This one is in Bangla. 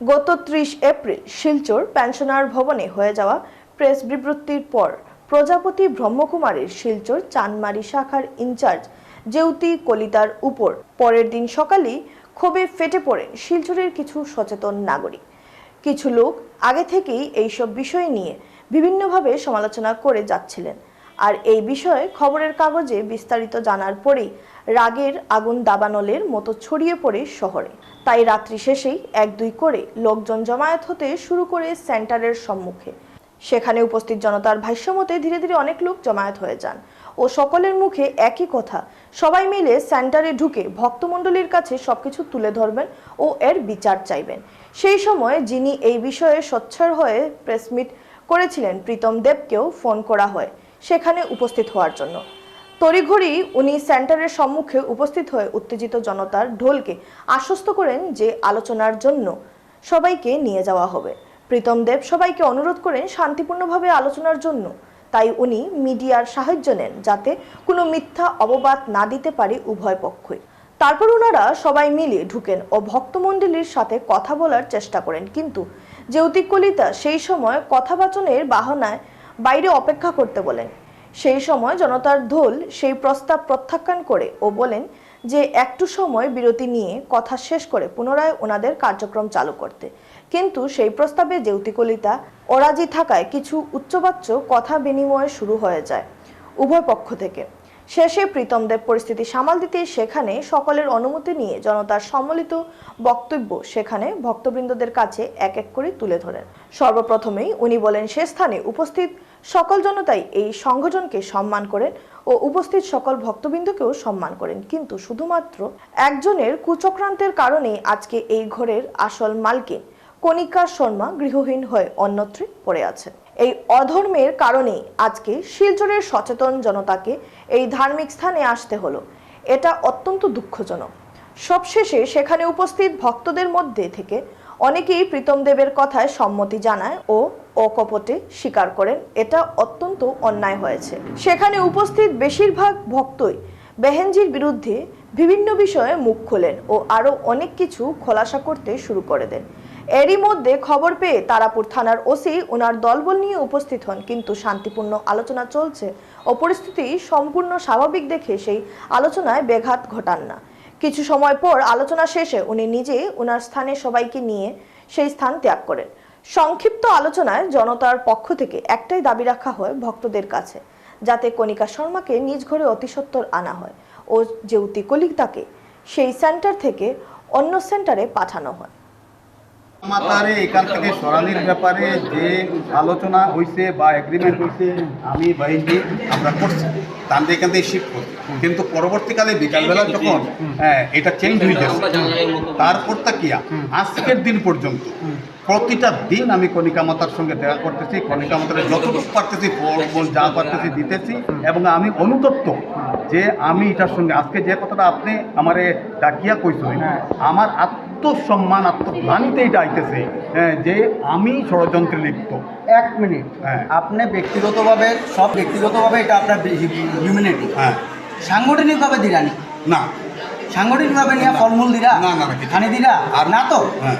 গত ত্রিশ এপ্রিল শিলচর পেনশনার ভবনে হয়ে যাওয়া প্রেস বিবৃতির পর প্রজাপতি ব্রহ্মকুমারের শিলচর চানমারি শাখার ইনচার্জ জেউতি কলিতার উপর পরের দিন সকালেই ক্ষোভে ফেটে পড়েন শিলচরের কিছু সচেতন নাগরিক। কিছু লোক আগে থেকেই এইসব বিষয় নিয়ে বিভিন্নভাবে সমালোচনা করে যাচ্ছিলেন। আর এই বিষয়ে খবরের কাগজে বিস্তারিত জানার পরেই রাগের আগুন দাবানলের মতো ছড়িয়ে পড়ে শহরে। তাই রাত্রি শেষেই এক দুই করে লোকজন জমায়েত হতে শুরু করে সেন্টারের সম্মুখে। সেখানে উপস্থিত জনতার ভাষ্যমতে ধীরে ধীরে অনেক লোক জমায়েত হয়ে যান ও সকলের মুখে একই কথা, সবাই মিলে সেন্টারে ঢুকে ভক্তমণ্ডলীর কাছে সবকিছু তুলে ধরবেন ও এর বিচার চাইবেন। সেই সময় যিনি এই বিষয়ে সোচ্চার হয়ে প্রেসমিট করেছিলেন, প্রীতম দেবকেও ফোন করা হয়। সেখানে উপস্থিত হওয়ার জন্য। তড়িঘড়ি উনি সেন্টারের সম্মুখে উপস্থিত হয়ে উত্তেজিত জনতার ঢোলকে আশ্বস্ত করেন যে আলোচনার জন্য সবাইকে নিয়ে যাওয়া হবে। প্রীতম দেব সবাইকে অনুরোধ করেন শান্তিপূর্ণভাবে আলোচনার জন্য। তাই উনি মিডিয়ার সাহায্য নেন যাতে কোনো মিথ্যা অববাদ না দিতে পারে উভয় পক্ষই। তারপর ওনারা সবাই মিলে ঢুকেন ও ভক্তমণ্ডলীর সাথে কথা বলার চেষ্টা করেন। কিন্তু জ্যোতিক কলিতা সেই সময় কথাবাচনের বাহনায় বাইরে অপেক্ষা করতে বলেন। সেই সময় জনতার ঢোল সেই প্রস্তাব প্রত্যাখ্যান করে ও বলেন যে একটু সময় বিরতি নিয়ে কথা শেষ করে পুনরায় ওনাদের কার্যক্রম চালু করতে। কিন্তু সেই প্রস্তাবে জেউতিকলিতা অরাজি থাকায় কিছু উচ্চবাচ্য কথা বিনিময় শুরু হয়ে যায় উভয় পক্ষ থেকে। শেষে প্রীতমদেব পরিস্থিতি সামাল দিতে সেখানে সকলের অনুমতি নিয়ে জনতার সম্মিলিত বক্তব্য সেখানে ভক্তবৃন্দদের কাছে এক এক করে তুলে ধরেন। সর্বপ্রথমেই উনি বলেন, সে স্থানে উপস্থিত সকল জনতাই এই সংগঠনকে সম্মান করেন ও উপস্থিত সকল ভক্তবৃন্দকেও সম্মান করেন। কিন্তু শুধুমাত্র একজনের কুচক্রান্তের কারণে আজকে এই ঘরের আসল মালকিন কণিকা শর্মা গৃহহীন হয়ে অন্যত্রে পড়ে আছেন। এই অধর্মের কারণে আজকে শিলচরের সচেতন জনতাকে এই ধার্মিক স্থানে আসতে হলো। এটা অত্যন্ত দুঃখজনক। সবশেষে সেখানে উপস্থিত ভক্তদের মধ্যে থেকে অনেকেই প্রীতম দেবের কথায় সম্মতি জানায় ও অকপটে স্বীকার করেন। এটা অত্যন্ত অন্যায় হয়েছে। সেখানে উপস্থিত বেশিরভাগ ভক্তই বেহেনজির বিরুদ্ধে বিভিন্ন বিষয়ে মুখ খোলেন ও আরও অনেক কিছু খোলাসা করতে শুরু করে দেন। এরই মধ্যে খবর পেয়ে তারাপুর থানার ওসি ওনার দলবল নিয়ে উপস্থিত হন, কিন্তু শান্তিপূর্ণ আলোচনা চলছে ও পরিস্থিতি সম্পূর্ণ স্বাভাবিক দেখে সেই আলোচনায় ব্যাঘাত ঘটান না। কিছু সময় পর আলোচনা শেষে উনি নিজে ওনার স্থানে সবাইকে নিয়ে সেই স্থান ত্যাগ করেন। সংক্ষিপ্ত আলোচনায় জনতার পক্ষ থেকে একটাই দাবি রাখা হয় ভক্তদের কাছে, যাতে কণিকা শর্মাকে নিজ ঘরে অতিসত্বর আনা হয় ও যেউতি কলিতাকে সেই সেন্টার থেকে অন্য সেন্টারে পাঠানো হয়। মাতারে এখান থেকে সরানির ব্যাপারে যে আলোচনা হয়েছে বা এগ্রিমেন্ট হয়েছে আমি বাইজি আমরা করছি। তার দিয়ে এখান থেকে শিফট করছি কিন্তু পরবর্তীকালে বিকালবেলা যখন হ্যাঁ, এটা চেঞ্জ হয়ে যাচ্ছে তারপর তাকিয়া আজকের দিন পর্যন্ত প্রতিটা দিন আমি কণিকা মাতার সঙ্গে দেখা করতেছি কণিকা মাতার যতটুকু পারতেছি ফল যা পারতেছি দিতেছি এবং আমি অনুতপ্ত যে আমি এটার সঙ্গে আজকে যে কথাটা আপনি আমারে ডাকিয়া কইছেন আমার আত্মসম্মান আত্মগ্লানিতে এটা আইতেছে। হ্যাঁ, যে আমি ষড়যন্ত্রে লিপ্ত। এক মিনিট। হ্যাঁ। আপনি ব্যক্তিগতভাবে সব ব্যক্তিগতভাবে এটা আপনার হিউম্যানিটি হ্যাঁ। সাংগঠনিকভাবে দিলানি না। সাংগঠনিকভাবে নিয়ে ফলমূল দিলা না, না, না, খানি দিলা আর- না তো? হ্যাঁ।